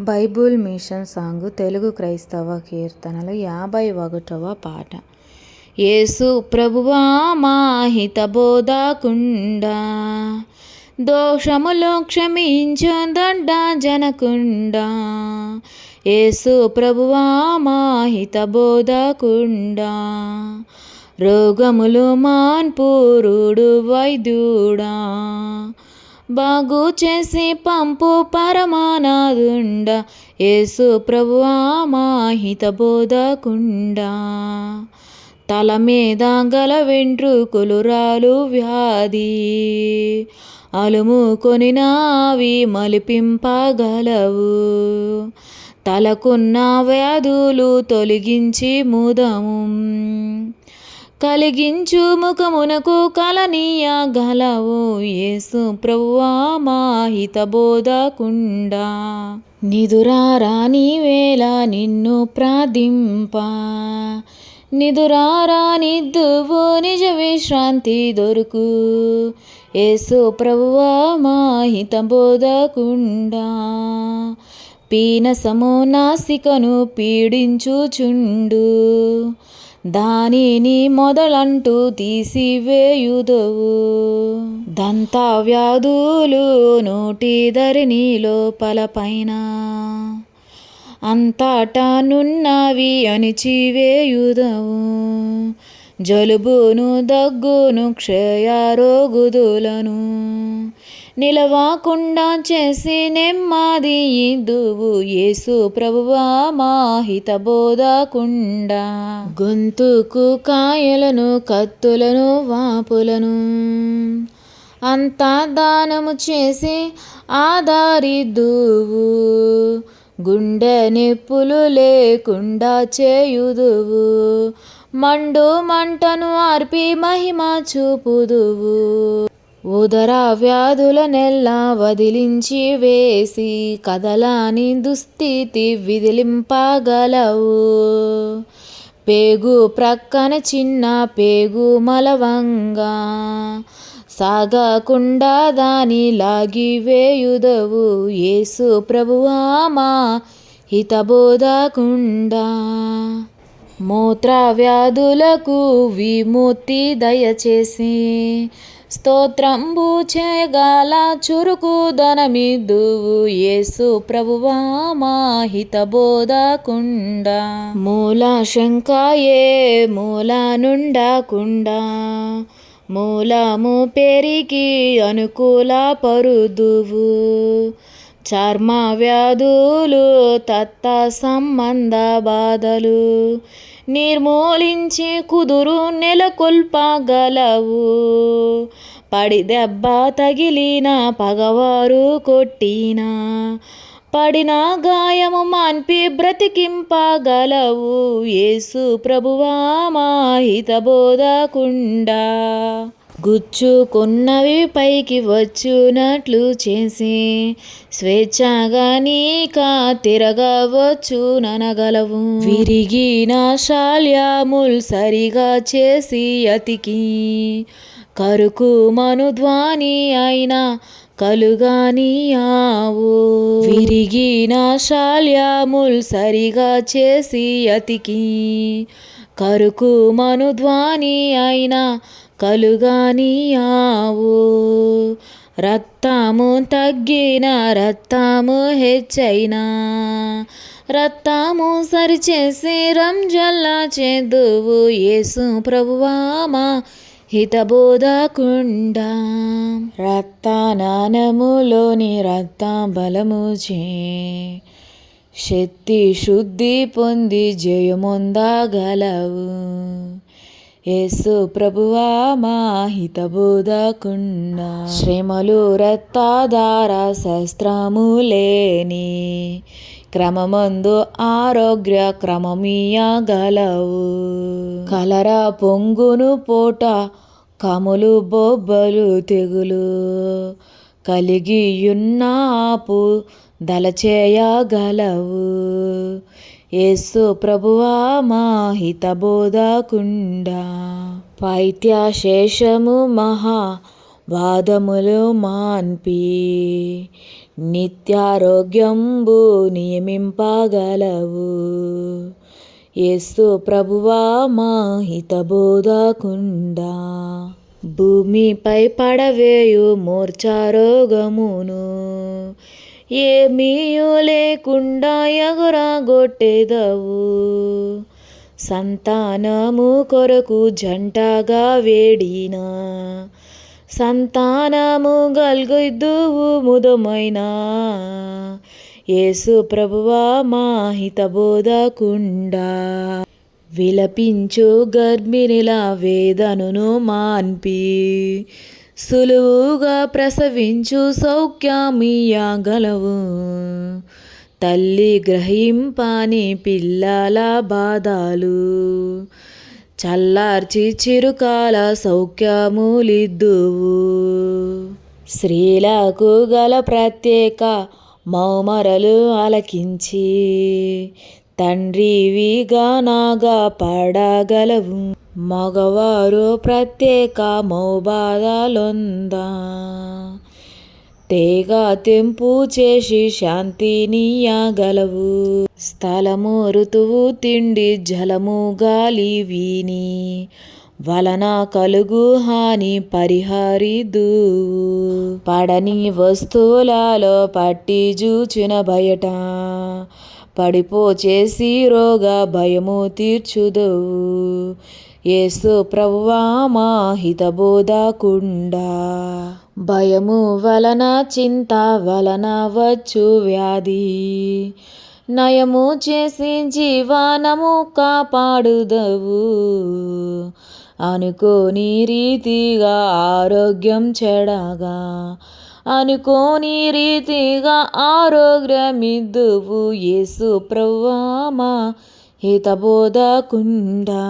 Bible machine song Telugu క్రైస్తవ కీర్తనలు యాభై ఒకటవ పాట. యేసు ప్రభువా మాహిత బోధకుండా. దోషములో క్షమించు జనకుండా. యేసు ప్రభువా మాహిత హితబోధకుండా రోగములు మాన్పూరుడు వైద్యుడా. బాగు చేసి పంపు పరమానాదుండ. యేసు ప్రభువా మాహిత బోధకుండా. తల మీద గల వెంట్రుకలు రాలు వ్యాధి. అలుముకొని నావి మలిపింపగలవు. తలకున్న వ్యాధులు తొలగించి ముదము. కలిగించు ముఖమునకు కలనీయ గలవు. యేసు ప్రభువా మాహిత బోధకుండా నిదురారాని వేళ నిన్ను ప్రార్థింప. నిదురారానిద్దువు నిజ విశ్రాంతి దొరుకు. యేసు ప్రభువా బోధకుండా హితబోధకుండా. పీనసము నాసికను పీడించుచుండు. దానిని మొదలంటూ తీసివేయుదవు. దంత వ్యాధులు నోటి ధరిని లోపల పైన అంతటా నున్నవి అణిచివేయుదవు. జలుబును దగ్గును క్షయరోగుదులను నిలవకుండా చేసి నెమ్మది ఇద్దువు యేసు ప్రభువా మాహిత బోధకుండా గొంతుకు కాయలను కత్తులను వాపులను అంతా దానము చేసి ఆధారిద్దువు గుండె నొప్పులు లేకుండా చేయుదువు. మండు మంటను ఆర్పి మహిమ చూపుదువు. ఉదర వ్యాధుల నెల్ల వదిలించి వేసి కదలాని దుస్థితి విదిలింపగలవు. పేగు ప్రక్కన చిన్న పేగు మలవంగా సాగకుండా దాని లాగివేయుదవు యేసు ప్రభువా మా హితబోధకుండా మూత్ర వ్యాధులకు విముక్తి దయచేసి స్తోత్రంబు చేయగల చురుకు ధనమిద్దువు యేసు ప్రభువా మా హితబోధకుండా. మూల శంకాయే మూల నుండకుండా మూలము పెరిగి అనుకూల పరుదువు. చర్మ వ్యాధులు తత్త సంబంధ బాధలు. నిర్మూలించి కుదురు నెలకొల్పగలవు. పడి దెబ్బ తగిలిన పగవారు కొట్టినా పడిన గాయము మాన్పి బ్రతికింపగలవు. యేసు ప్రభువా మా హితబోధకుండా గుచ్చుకున్నవి పైకి వచ్చునట్లు చేసి. స్వేచ్ఛగా నీక తిరగవచ్చు ననగలవు విరిగిన శాల్యాముల్ సరిగా చేసి అతికి. కరుకు మనుధ్వాని అయినా కలుగానియావు. విరిగిన శాల్యాముల్ సరిగా చేసి అతికి. కరుకు మనుధ్వాని అయినా కలుగానియావు రక్తము తగ్గిన రక్తము హెచ్చైనా. రక్తము సరిచేసి రంజల్లా చేదువు యేసు ప్రభువామా హితబోధకుండా. రక్తనానములోని రక్త బలము చే శక్తి శుద్ధి పొంది జయమొందగలవు. యేసు ప్రభువా మా హితబోధకుండా శ్రమలు రత్తాధార శస్త్రము లేని క్రమమందు ఆరోగ్య క్రమమీయగలవు కలర పొంగును పోట కములు బొబ్బలు తెగులు. కలిగియున్నాపు దలచేయగలవు. యేసు ప్రభువా మా హితబోధకుండా. పైత్యశేషము మహా వాదములు మాన్పి. నిత్యారోగ్యంబు నియమింపగలవు. యేసు ప్రభువా మా హితబోధకుండా. భూమిపై పడవేయు మూర్ఛారోగమును ఏమీయో లేకుండా ఎగురగొట్టెదవు. సంతానము కొరకు జంటగా వేడిన సంతానము గల్గొద్దువు ముదమైన. యేసు ప్రభువా మాహిత బోధకుండా విలపించు గర్భిణిలా వేదనను మాన్పి. సులువుగా ప్రసవించు సౌఖ్యమియగలవు. తల్లి గ్రహింపాని పిల్లల బాధలు. చల్లార్చి చిరుకాల సౌఖ్యములిద్దువు. స్త్రీలకు గల ప్రత్యేక మౌమరలు అలకించి తండ్రివిగా నాగా పడగలవు మగవారు ప్రత్యేక మౌబాధలొందా తేగ తెంపు చేసి శాంతినియగలవు స్థలము ఋతువు తిండి జలము గాలి వీని వలన కలుగు హాని పరిహారిదు. పడని వస్తువులలో పట్టి జూచిన బయట పడిపో చేసి రోగ భయము తీర్చుదవు ఏసు ప్రభువా మా హితబోధకుండా. భయము వలన చింత వలన వచ్చు వ్యాధి. నయము చేసి జీవనము కాపాడుదవు. అనుకోని రీతిగా ఆరోగ్యం చెడగా. అనుకోని రీతిగా ఆరోగ్యమిద్దువు యేసు ప్రవ్వామా హితబోధకుండా.